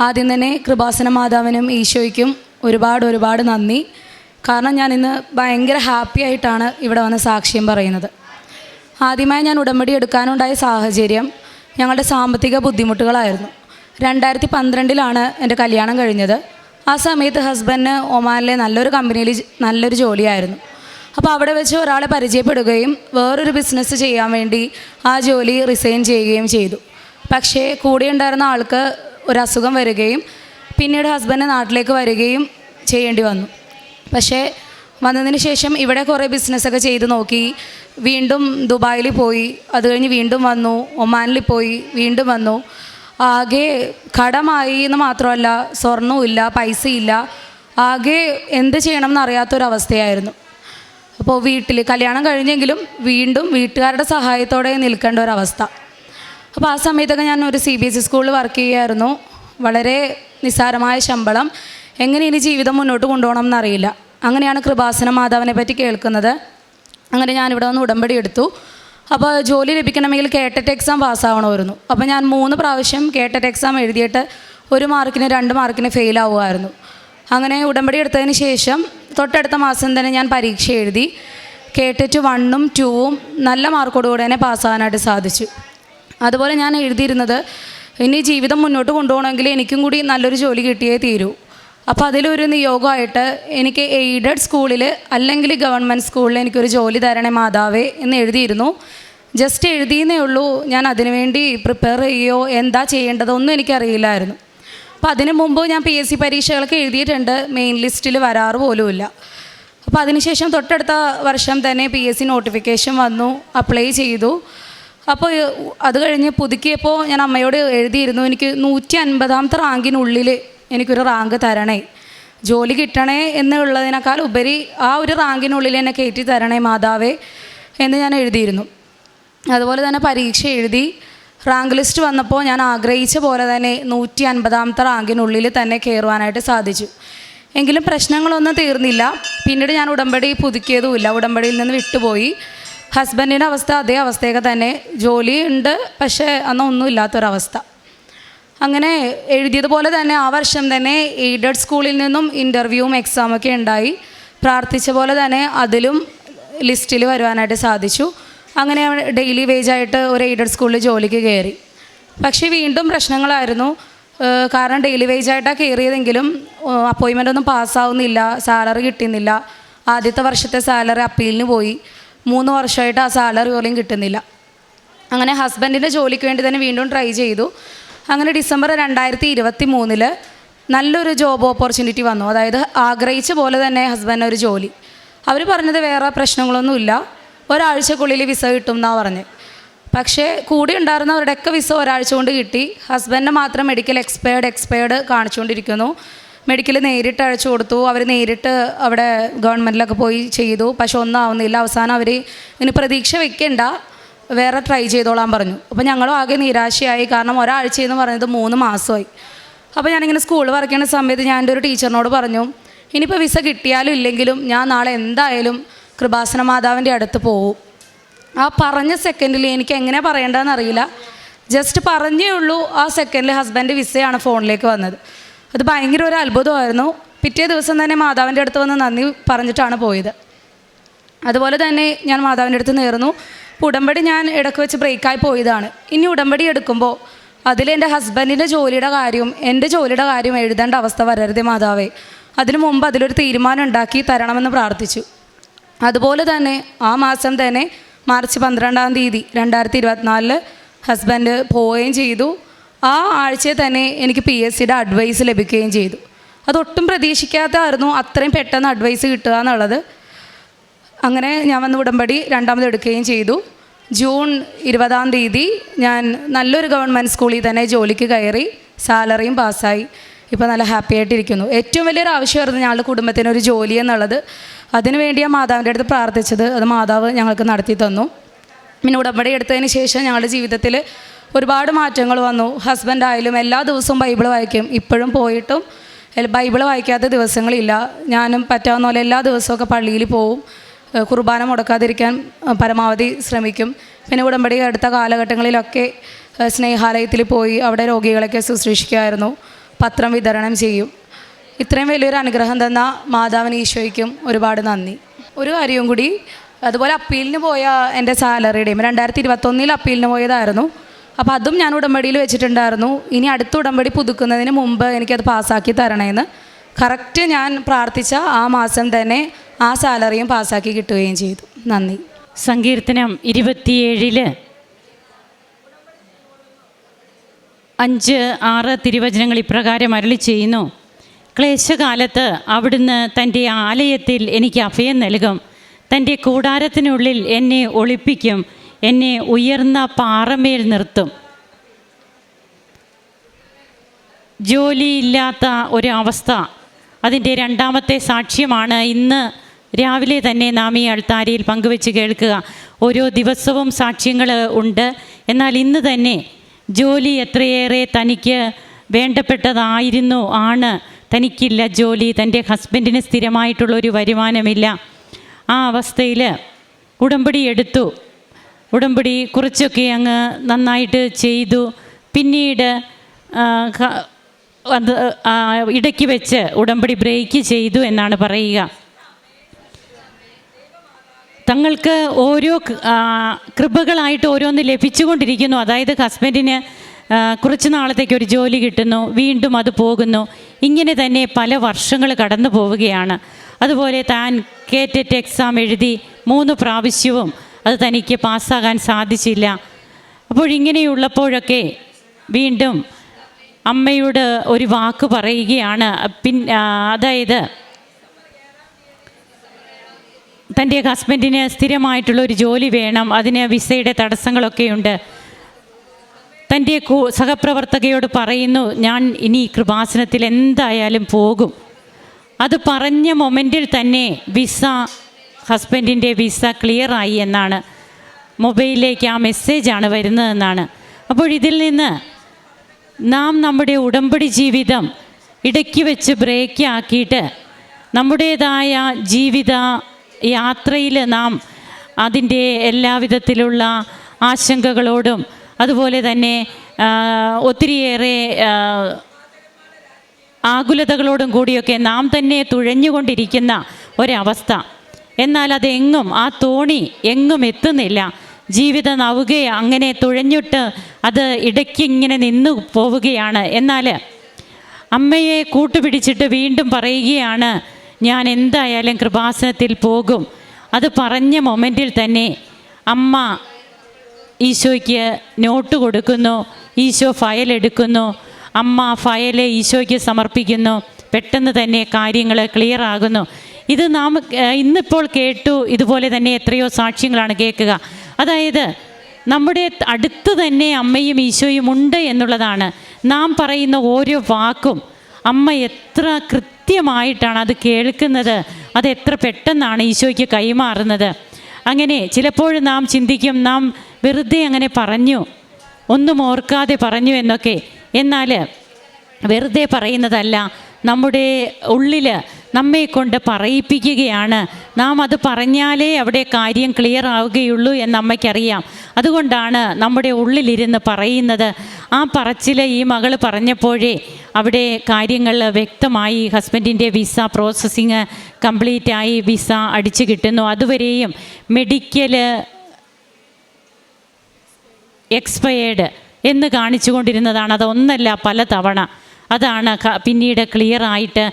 ആദ്യം തന്നെ കൃപാസന മാതാവിനും ഈശോയ്ക്കും ഒരുപാട് ഒരുപാട് നന്ദി. കാരണം ഞാൻ ഇന്ന് ഭയങ്കര ഹാപ്പി ആയിട്ടാണ് ഇവിടെ വന്ന് സാക്ഷ്യം പറയുന്നത്. ആദ്യമായി ഞാൻ ഉടമ്പടി എടുക്കാനുണ്ടായ സാഹചര്യം ഞങ്ങളുടെ സാമ്പത്തിക ബുദ്ധിമുട്ടുകളായിരുന്നു. രണ്ടായിരത്തി പന്ത്രണ്ടിലാണ് എന്റെ കല്യാണം കഴിഞ്ഞത്. ആ സമയത്ത് ഹസ്ബൻഡിന് ഒമാനിലെ നല്ലൊരു കമ്പനിയിൽ നല്ലൊരു ജോലിയായിരുന്നു. അപ്പോൾ അവിടെ വെച്ച് ഒരാളെ പരിചയപ്പെടുകയും വേറൊരു ബിസിനസ് ചെയ്യാൻ വേണ്ടി ആ ജോലി റിസൈൻ ചെയ്യുകയും ചെയ്തു. പക്ഷേ കൂടെ ഉണ്ടായിരുന്ന ആൾക്ക് ഒരു അസുഖം വരികയും പിന്നീട് ഹസ്ബൻഡ് നാട്ടിലേക്ക് വരികയും ചെയ്യേണ്ടി വന്നു. പക്ഷേ വന്നതിന് ശേഷം ഇവിടെ കുറേ ബിസിനസ്സൊക്കെ ചെയ്ത് നോക്കി. വീണ്ടും ദുബായിൽ പോയി. അത് കഴിഞ്ഞ് വീണ്ടും വന്നു. ഒമാനിൽ പോയി. വീണ്ടും വന്നു. ആകെ കടമായി എന്ന് മാത്രമല്ല സ്വർണവും ഇല്ല പൈസയില്ല. ആകെ എന്ത് ചെയ്യണം എന്നറിയാത്തൊരവസ്ഥയായിരുന്നു. അപ്പോൾ വീട്ടിൽ കല്യാണം കഴിഞ്ഞെങ്കിലും വീണ്ടും വീട്ടുകാരുടെ സഹായത്തോടെ നിൽക്കേണ്ട ഒരവസ്ഥ. അപ്പോൾ ആ സമയത്തൊക്കെ ഞാൻ ഒരു സി ബി എസ് ഇ സ്കൂളിൽ വർക്ക് ചെയ്യുമായിരുന്നു വളരെ നിസ്സാരമായ ശമ്പളം. എങ്ങനെ ഇനി ജീവിതം മുന്നോട്ട് കൊണ്ടുപോകണം എന്നറിയില്ല. അങ്ങനെയാണ് കൃപാസന മാതാവിനെ പറ്റി കേൾക്കുന്നത്. അങ്ങനെ ഞാനിവിടെ വന്ന് ഉടമ്പടി എടുത്തു. അപ്പോൾ ജോലി ലഭിക്കണമെങ്കിൽ കേട്ടറ്റ് എക്സാം പാസ്സാവണമായിരുന്നു അപ്പോൾ ഞാൻ മൂന്ന് പ്രാവശ്യം കേട്ടറ്റ് എക്സാം എഴുതിയിട്ട് ഒരു മാർക്കിന് രണ്ട് മാർക്കിന് ഫെയിൽ ആവുമായിരുന്നു അങ്ങനെ ഉടമ്പടി എടുത്തതിന് ശേഷം തൊട്ടടുത്ത മാസം തന്നെ ഞാൻ പരീക്ഷ എഴുതി. കേട്ടറ്റ് വണ്ണും ടൂവും നല്ല മാർക്കോടുകൂടെ തന്നെ പാസ്സാകാനായിട്ട് സാധിച്ചു. അതുപോലെ ഞാൻ എഴുതിയിരുന്നത് ഇനി ജീവിതം മുന്നോട്ട് കൊണ്ടുപോകണമെങ്കിൽ എനിക്കും കൂടി നല്ലൊരു ജോലി കിട്ടിയേ തീരൂ. അപ്പോൾ അതിലൊരു നിയോഗമായിട്ട് എനിക്ക് എയ്ഡഡ് സ്കൂളിൽ അല്ലെങ്കിൽ ഗവൺമെന്റ് സ്കൂളിൽ എനിക്കൊരു ജോലി തരണേ മാതാവേ എന്ന് എഴുതിയിരുന്നു. ജസ്റ്റ് എഴുതിയെന്നേ ഉള്ളൂ. ഞാൻ അതിനുവേണ്ടി പ്രിപ്പയർ ചെയ്യുകയോ എന്താ ചെയ്യേണ്ടതൊന്നും എനിക്കറിയില്ലായിരുന്നു. അപ്പോൾ അതിനു മുമ്പ് ഞാൻ പി എസ് സി പരീക്ഷകളൊക്കെ എഴുതിയിട്ടുണ്ട്. മെയിൻ ലിസ്റ്റിൽ വരാറ് പോലുമില്ല. അപ്പോൾ അതിനുശേഷം തൊട്ടടുത്ത വർഷം തന്നെ പി എസ് സി നോട്ടിഫിക്കേഷൻ വന്നു അപ്ലൈ ചെയ്തു. അപ്പോൾ അത് കഴിഞ്ഞ് പുതുക്കിയപ്പോൾ ഞാൻ അമ്മയോട് എഴുതിയിരുന്നു എനിക്ക് നൂറ്റി അൻപതാമത്തെ റാങ്കിനുള്ളിൽ എനിക്കൊരു റാങ്ക് തരണേ. ജോലി കിട്ടണേ എന്നുള്ളതിനേക്കാൾ ഉപരി ആ ഒരു റാങ്കിനുള്ളിൽ എന്നെ കയറ്റി തരണേ മാതാവേ എന്ന് ഞാൻ എഴുതിയിരുന്നു. അതുപോലെ തന്നെ പരീക്ഷ എഴുതി. റാങ്ക് ലിസ്റ്റ് വന്നപ്പോൾ ഞാൻ ആഗ്രഹിച്ച പോലെ തന്നെ നൂറ്റി അൻപതാമത്തെ റാങ്കിനുള്ളിൽ തന്നെ കയറുവാനായിട്ട് സാധിച്ചു. എങ്കിലും പ്രശ്നങ്ങളൊന്നും തീർന്നില്ല. പിന്നീട് ഞാൻ ഉടമ്പടി പുതുക്കിയതുമില്ല. ഉടമ്പടിയിൽ നിന്ന് വിട്ടുപോയി. ഹസ്ബൻഡിന്റെ അവസ്ഥ അതേ അവസ്ഥയൊക്കെ തന്നെ. ജോലി ഉണ്ട് പക്ഷേ അന്ന് ഒന്നും ഇല്ലാത്തൊരവസ്ഥ. അങ്ങനെ എഴുതിയതുപോലെ തന്നെ ആ വർഷം തന്നെ എയ്ഡഡ് സ്കൂളിൽ നിന്നും ഇന്റർവ്യൂവും എക്സാമൊക്കെ ഉണ്ടായി. പ്രാർത്ഥിച്ച പോലെ തന്നെ അതിലും ലിസ്റ്റിൽ വരുവാനായിട്ട് സാധിച്ചു. അങ്ങനെ ഡെയിലി വേജായിട്ട് ഒരു എയ്ഡഡ് സ്കൂളിൽ ജോലിക്ക് കയറി. പക്ഷേ വീണ്ടും പ്രശ്നങ്ങളായിരുന്നു. കാരണം ഡെയിലി വേജായിട്ടാണ് കയറിയതെങ്കിലും അപ്പോയിൻമെന്റ് ഒന്നും പാസ്സാവുന്നില്ല സാലറി കിട്ടുന്നില്ല. ആദ്യത്തെ വർഷത്തെ സാലറി അപ്പീലിന് പോയി. മൂന്ന് വർഷമായിട്ട് ആ സാലറി പോലും കിട്ടുന്നില്ല. അങ്ങനെ ഹസ്ബൻഡിന്റെ ജോലിക്ക് വേണ്ടി തന്നെ വീണ്ടും ട്രൈ ചെയ്തു. അങ്ങനെ ഡിസംബർ രണ്ടായിരത്തി ഇരുപത്തി മൂന്നിൽ നല്ലൊരു ജോബ് ഓപ്പർച്യൂണിറ്റി വന്നു. അതായത് ആഗ്രഹിച്ച പോലെ തന്നെ ഹസ്ബൻഡിന് ഒരു ജോലി. അവർ പറഞ്ഞത് വേറെ പ്രശ്നങ്ങളൊന്നുമില്ല. ഒരാഴ്ചക്കുള്ളിൽ വിസ കിട്ടും എന്നാണ് പറഞ്ഞത് പക്ഷേ കൂടെ ഉണ്ടായിരുന്നവരുടെയൊക്കെ വിസ ഒരാഴ്ച കൊണ്ട് കിട്ടി. ഹസ്ബൻഡിനെ മാത്രം മെഡിക്കൽ എക്സ്പയർഡ് എക്സ്പയർഡ് കാണിച്ചുകൊണ്ടിരിക്കുന്നു. മെഡിക്കൽ നേരിട്ട് അഴച്ചു കൊടുത്തു. അവർ നേരിട്ട് അവിടെ ഗവൺമെന്റിലൊക്കെ പോയി ചെയ്തു. പക്ഷെ ഒന്നും ആവുന്നില്ല. അവസാനം അവർ ഇനി പ്രതീക്ഷ വെക്കണ്ട. വേറെ ട്രൈ ചെയ്തോളാൻ പറഞ്ഞു. അപ്പോൾ ഞങ്ങളും ആകെ നിരാശയായി. കാരണം ഒരാഴ്ചയെന്ന് പറഞ്ഞത് മൂന്ന് മാസമായി. അപ്പോൾ ഞാനിങ്ങനെ സ്കൂളിൽ വർക്ക് സമയത്ത് ഞാൻ എന്റെ ഒരു ടീച്ചറിനോട് പറഞ്ഞു ഇനിയിപ്പോൾ വിസ കിട്ടിയാലും ഇല്ലെങ്കിലും ഞാൻ നാളെ എന്തായാലും കൃപാസന മാതാവിന്റെ അടുത്ത് പോകും ആ പറഞ്ഞ സെക്കൻഡിൽ എനിക്ക് എങ്ങനെ പറയേണ്ടതെന്ന് അറിയില്ല. ജസ്റ്റ് പറഞ്ഞേ ഉള്ളൂ ആ സെക്കൻഡിൽ ഹസ്ബൻഡ് വിസയാണ് ഫോണിലേക്ക് വന്നത്. അത് ഭയങ്കര ഒരു അത്ഭുതമായിരുന്നു. പിറ്റേ ദിവസം തന്നെ മാതാവിന്റെ അടുത്ത് വന്ന് നന്ദി പറഞ്ഞിട്ടാണ് പോയത്. അതുപോലെ തന്നെ ഞാൻ മാതാവിന്റെ അടുത്ത് നേർന്നു. ഉടമ്പടി ഞാൻ ഇടയ്ക്ക് വെച്ച് ബ്രേക്കായി പോയതാണ്. ഇനി ഉടമ്പടി എടുക്കുമ്പോൾ അതിൽ എന്റെ ഹസ്ബൻഡിന്റെ ജോലിയുടെ കാര്യവും എന്റെ ജോലിയുടെ കാര്യവും എഴുതേണ്ട അവസ്ഥ വരരുതേ മാതാവേ. അതിനു മുമ്പ് അതിലൊരു തീരുമാനം ഉണ്ടാക്കി തരണമെന്ന് പ്രാർത്ഥിച്ചു. അതുപോലെ തന്നെ ആ മാസം തന്നെ മാർച്ച് പന്ത്രണ്ടാം തീയതി രണ്ടായിരത്തി ഇരുപത്തിനാലിൽ ഹസ്ബൻഡ് പോവുകയും ചെയ്തു. ആ ആഴ്ചയിൽ തന്നെ എനിക്ക് പി എസ് സിയുടെ അഡ്വൈസ് ലഭിക്കുകയും ചെയ്തു. അതൊട്ടും പ്രതീക്ഷിക്കാത്തായിരുന്നു അത്രയും പെട്ടെന്ന് അഡ്വൈസ് കിട്ടുക എന്നുള്ളത്. അങ്ങനെ ഞാൻ വന്ന് ഉടമ്പടി രണ്ടാമത് എടുക്കുകയും ചെയ്തു. ജൂൺ ഇരുപതാം തീയതി ഞാൻ നല്ലൊരു ഗവൺമെന്റ് സ്കൂളിൽ തന്നെ ജോലിക്ക് കയറി സാലറിയും പാസ്സായി. ഇപ്പോൾ നല്ല ഹാപ്പി ആയിട്ടിരിക്കുന്നു. ഏറ്റവും വലിയൊരു ആവശ്യമായിരുന്നു ഞങ്ങളുടെ കുടുംബത്തിന് ഒരു ജോലി എന്നുള്ളത്. അതിനുവേണ്ടി ഞാൻ മാതാവിന്റെ അടുത്ത് പ്രാർത്ഥിച്ചത് അത് മാതാവ് ഞങ്ങൾക്ക് നടത്തി തന്നു. പിന്നെ ഉടമ്പടി എടുത്തതിന് ശേഷം ഞങ്ങളുടെ ജീവിതത്തിൽ ഒരുപാട് മാറ്റങ്ങൾ വന്നു. ഹസ്ബൻഡായാലും എല്ലാ ദിവസവും ബൈബിൾ വായിക്കും. ഇപ്പോഴും പോയിട്ടും ബൈബിൾ വായിക്കാത്ത ദിവസങ്ങളില്ല. ഞാനും പറ്റാവുന്ന പോലെ എല്ലാ ദിവസമൊക്കെ പള്ളിയിൽ പോവും. കുർബാന മുടക്കാതിരിക്കാൻ പരമാവധി ശ്രമിക്കും. പിന്നെ ഉടമ്പടി അടുത്ത കാലഘട്ടങ്ങളിലൊക്കെ സ്നേഹാലയത്തിൽ പോയി അവിടെ രോഗികളൊക്കെ ശുശ്രൂഷിക്കുമായിരുന്നു പത്രം വിതരണം ചെയ്യും. ഇത്രയും വലിയൊരു അനുഗ്രഹം തന്ന മാതാവിന് ഈശോയ്ക്കും ഒരുപാട് നന്ദി. ഒരു കാര്യവും കൂടി അതുപോലെ അപ്പീലിന് പോയ എന്റെ സാലറിയുടെയും രണ്ടായിരത്തി ഇരുപത്തൊന്നിൽ അപ്പീലിന് പോയതായിരുന്നു. അപ്പോൾ അതും ഞാൻ ഉടമ്പടിയിൽ വെച്ചിട്ടുണ്ടായിരുന്നു. ഇനി അടുത്ത ഉടമ്പടി പുതുക്കുന്നതിന് മുമ്പ് എനിക്കത് പാസ്സാക്കി തരണമെന്ന് കറക്റ്റ് ഞാൻ പ്രാർത്ഥിച്ച ആ മാസം തന്നെ ആ സാലറിയും പാസ്സാക്കി കിട്ടുകയും ചെയ്തു. നന്ദി. സങ്കീർത്തനം ഇരുപത്തിയേഴിൽ. അഞ്ച് ആറ് തിരുവചനങ്ങൾ ഇപ്രകാരം അരളി ചെയ്യുന്നു. ക്ലേശകാലത്ത് അവിടുന്ന് തന്റെ ആലയത്തിൽ എനിക്ക് അഭയം നൽകും. തന്റെ കൂടാരത്തിനുള്ളിൽ എന്നെ ഒളിപ്പിക്കും. എന്നെ ഉയർന്ന പാറമേൽ നിർത്തും. ജോലിയില്ലാത്ത ഒരവസ്ഥ. അതിന്റെ രണ്ടാമത്തെ സാക്ഷ്യമാണ് ഇന്ന് രാവിലെ തന്നെ നാം ഈ അൾത്താരയിൽ പങ്കുവെച്ച് കേൾക്കുക. ഓരോ ദിവസവും സാക്ഷ്യങ്ങൾ ഉണ്ട്. എന്നാൽ ഇന്ന് തന്നെ ജോലി എത്രയേറെ തനിക്ക് വേണ്ടപ്പെട്ടതായിരുന്നു ആണ്. തനിക്കില്ല ജോലി തന്റെ ഹസ്ബൻഡിന് സ്ഥിരമായിട്ടുള്ള ഒരു വരുമാനമില്ല. ആ അവസ്ഥയിൽ ഉടമ്പടി എടുത്തു. ഉടമ്പടി കുറച്ചൊക്കെ അങ്ങ് നന്നായിട്ട് ചെയ്തു. പിന്നീട് അത് ഇടയ്ക്ക് വെച്ച് ഉടമ്പടി ബ്രേക്ക് ചെയ്തു എന്നാണ് പറയുക. തങ്ങൾക്ക് ഓരോ കൃപകളായിട്ട് ഓരോന്ന് ലഭിച്ചുകൊണ്ടിരിക്കുന്നു. അതായത് ഹസ്ബൻഡിന് കുറച്ച് നാളത്തേക്ക് ഒരു ജോലി കിട്ടുന്നു വീണ്ടും അത് പോകുന്നു. ഇങ്ങനെ തന്നെ പല വർഷങ്ങൾ കടന്നു പോവുകയാണ്. അതുപോലെ താൻ കേറ്ററ്റ് എക്സാം എഴുതി മൂന്ന് പ്രാവശ്യവും അത് തനിക്ക് പാസ്സാകാൻ സാധിച്ചില്ല. അപ്പോഴിങ്ങനെയുള്ളപ്പോഴൊക്കെ വീണ്ടും അമ്മയോട് ഒരു വാക്ക് പറയുകയാണ്. പിൻ അതായത് തന്റെ ഹസ്ബൻഡിന് സ്ഥിരമായിട്ടുള്ള ഒരു ജോലി വേണം. അതിന് വിസയുടെ തടസ്സങ്ങളൊക്കെയുണ്ട് തന്റെ സഹപ്രവർത്തകയോട് പറയുന്നു ഞാൻ ഇനി കൃപാസനത്തിൽ എന്തായാലും പോകും. അത് പറഞ്ഞ മൊമെന്റിൽ തന്നെ വിസ ഹസ്ബൻഡിന്റെ വിസ ക്ലിയർ ആയി എന്നാണ്. മൊബൈലിലേക്ക് ആ മെസ്സേജാണ് വരുന്നതെന്നാണ്. അപ്പോൾ ഇതിൽ നിന്ന് നാം നമ്മുടെ ഉടമ്പടി ജീവിതം ഇടയ്ക്ക് വെച്ച് ബ്രേക്ക് ആക്കിയിട്ട് നമ്മുടേതായ ജീവിത യാത്രയിൽ നാം അതിന്റെ എല്ലാവിധത്തിലുള്ള ആശങ്കകളോടും അതുപോലെ തന്നെ ഒത്തിരിയേറെ ആകുലതകളോടും കൂടിയൊക്കെ നാം തന്നെ തുഴഞ്ഞുകൊണ്ടിരിക്കുന്ന ഒരവസ്ഥ. എന്നാൽ അതെങ്ങും ആ തോണി എങ്ങും എത്തുന്നില്ല. ജീവിത നവുക അങ്ങനെ തുഴഞ്ഞിട്ട് അത് ഇടയ്ക്ക് ഇങ്ങനെ നിന്നു പോവുകയാണ്. എന്നാൽ അമ്മയെ കൂട്ടുപിടിച്ചിട്ട് വീണ്ടും പറയുകയാണ് ഞാൻ എന്തായാലും കൃപാസനത്തിൽ പോകും. അത് പറഞ്ഞ മൊമെന്റിൽ തന്നെ അമ്മ ഈശോയ്ക്ക് നോട്ട് കൊടുക്കുന്നു ഈശോ ഫയൽ എടുക്കുന്നു. അമ്മ ഫയൽ ഈശോയ്ക്ക് സമർപ്പിക്കുന്നു. പെട്ടെന്ന് തന്നെ കാര്യങ്ങൾ ക്ലിയർ ആകുന്നു. ഇത് നാം ഇന്നിപ്പോൾ കേട്ടു ഇതുപോലെ തന്നെ എത്രയോ സാക്ഷ്യങ്ങളാണ് കേൾക്കുക. അതായത് നമ്മുടെ അടുത്ത് തന്നെ അമ്മയും ഈശോയും ഉണ്ട് എന്നുള്ളതാണ്. നാം പറയുന്ന ഓരോ വാക്കും അമ്മ എത്ര കൃത്യമായിട്ടാണ് അത് കേൾക്കുന്നത് അത് എത്ര പെട്ടെന്നാണ് ഈശോയ്ക്ക് കൈമാറുന്നത്. അങ്ങനെ ചിലപ്പോൾ നാം ചിന്തിക്കും നാം വെറുതെ അങ്ങനെ പറഞ്ഞു ഒന്നും ഓർക്കാതെ പറഞ്ഞു എന്നൊക്കെ. എന്നാൽ വെറുതെ പറയുന്നതല്ല നമ്മുടെ ഉള്ളിൽ നമ്മെ കൊണ്ട് പറയിപ്പിക്കുകയാണ്. നാം അത് പറഞ്ഞാലേ അവിടെ കാര്യം ക്ലിയർ ആവുകയുള്ളൂ എന്ന് അമ്മയ്ക്കറിയാം. അതുകൊണ്ടാണ് നമ്മുടെ ഉള്ളിലിരുന്ന് പറയുന്നത്. ആ പറച്ചിൽ ഈ മകൾ പറഞ്ഞപ്പോഴേ അവിടെ കാര്യങ്ങൾ വ്യക്തമായി. ഹസ്ബൻഡിന്റെ വിസ പ്രോസസ്സിങ് കംപ്ലീറ്റ് ആയി. വിസ അടിച്ചു കിട്ടുന്നു. അതുവരെയും മെഡിക്കൽ എക്സ്പയേർഡ് എന്ന് കാണിച്ചു കൊണ്ടിരുന്നതാണ് അതൊന്നല്ല പല തവണ അതാണ് പിന്നീട് തൻ-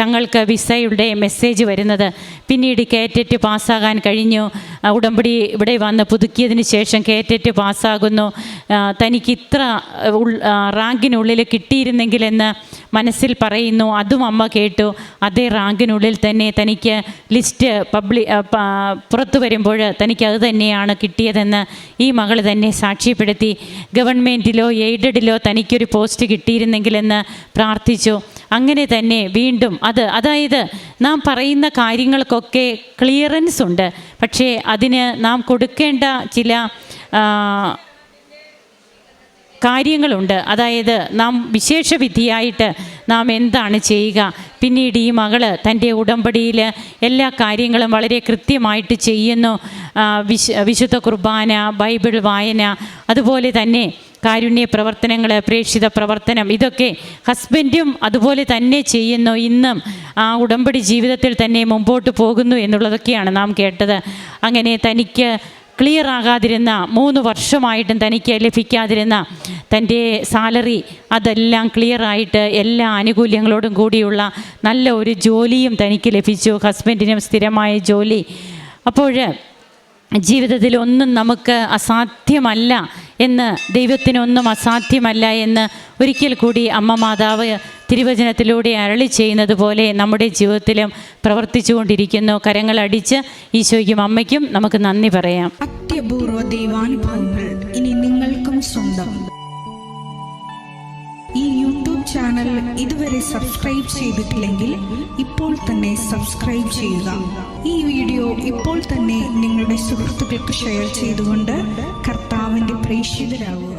തങ്ങൾക്ക് വിസയുടെ മെസ്സേജ് വരുന്നത്. പിന്നീട് കേറ്ററ്റ് പാസ്സാകാൻ കഴിഞ്ഞു. ഉടമ്പടി ഇവിടെ വന്ന് പുതുക്കിയതിന് ശേഷം കേറ്ററ്റ് പാസ്സാകുന്നു. തനിക്ക് ഇത്ര റാങ്കിനുള്ളിൽ കിട്ടിയിരുന്നെങ്കിലെന്ന് മനസ്സിൽ പറയുന്നു. അതും അമ്മ കേട്ടു. അതേ റാങ്കിനുള്ളിൽ തന്നെ തനിക്ക് ലിസ്റ്റ് പബ്ലി പുറത്തു വരുമ്പോൾ തനിക്ക് അത് തന്നെയാണ് കിട്ടിയതെന്ന് ഈ മകൾ തന്നെ സാക്ഷ്യപ്പെടുത്തി. ഗവൺമെന്റിലോ എയ്ഡഡിലോ തനിക്കൊരു പോസ്റ്റ് കിട്ടിയിരുന്നെങ്കിലെന്ന് പ്രാർത്ഥിച്ചു. അങ്ങനെ തന്നെ വീണ്ടും അത് അതായത് നാം പറയുന്ന കാര്യങ്ങൾക്കൊക്കെ ക്ലിയറൻസ് ഉണ്ട്. പക്ഷേ അതിന് നാം കൊടുക്കേണ്ട ചില കാര്യങ്ങളുണ്ട്. അതായത് നാം വിശേഷവിധിയായിട്ട് നാം എന്താണ് ചെയ്യുക? പിന്നീട് ഈ മകൾ തന്റെ ഉടമ്പടിയിൽ എല്ലാ കാര്യങ്ങളും വളരെ കൃത്യമായിട്ട് ചെയ്യുന്നു. വിശുദ്ധ കുർബാന ബൈബിൾ വായന അതുപോലെ തന്നെ കാരുണ്യ പ്രവർത്തനങ്ങൾ പ്രേക്ഷിത പ്രവർത്തനം ഇതൊക്കെ ഹസ്ബൻഡും അതുപോലെ തന്നെ ചെയ്യുന്നു. ഇന്നും ആ ഉടമ്പടി ജീവിതത്തിൽ തന്നെ മുമ്പോട്ട് പോകുന്നു എന്നുള്ളതൊക്കെയാണ് നാം കേട്ടത്. അങ്ങനെ തനിക്ക് ക്ലിയർ ആകാതിരുന്ന മൂന്ന് വർഷമായിട്ടും തനിക്ക് ലഭിക്കാതിരുന്ന തന്റെ സാലറി അതെല്ലാം ക്ലിയറായിട്ട് എല്ലാ ആനുകൂല്യങ്ങളോടും കൂടിയുള്ള നല്ല ഒരു ജോലിയും തനിക്ക് ലഭിച്ചു. ഹസ്ബൻഡിനും സ്ഥിരമായ ജോലി. അപ്പോൾ ജീവിതത്തിൽ ഒന്നും നമുക്ക് അസാധ്യമല്ല എന്ന് ദൈവത്തിനൊന്നും അസാധ്യമല്ല എന്ന് ഒരിക്കൽ കൂടി അമ്മ മാതാവ് തിരുവചനത്തിലൂടെ അരളി ചെയ്യുന്നത് പോലെ നമ്മുടെ ജീവിതത്തിലും കൊണ്ടിരിക്കുന്നു കരങ്ങളടിച്ച് ഈശോയ്ക്കും അമ്മയ്ക്കും നമുക്ക് നന്ദി പറയാം. അത്യപൂർവ ദൈവാനുഭവങ്ങൾ ഇനി നിങ്ങൾക്കും സ്വന്തം. ഈ യൂട്യൂബ് ചാനൽ ഇതുവരെ സബ്സ്ക്രൈബ് ചെയ്തിട്ടില്ലെങ്കിൽ ഇപ്പോൾ തന്നെ സബ്സ്ക്രൈബ് ചെയ്യുക. ഈ വീഡിയോ ഇപ്പോൾ തന്നെ നിങ്ങളുടെ സുഹൃത്തുക്കൾക്ക് ഷെയർ ചെയ്തുകൊണ്ട് ninguém preenchido.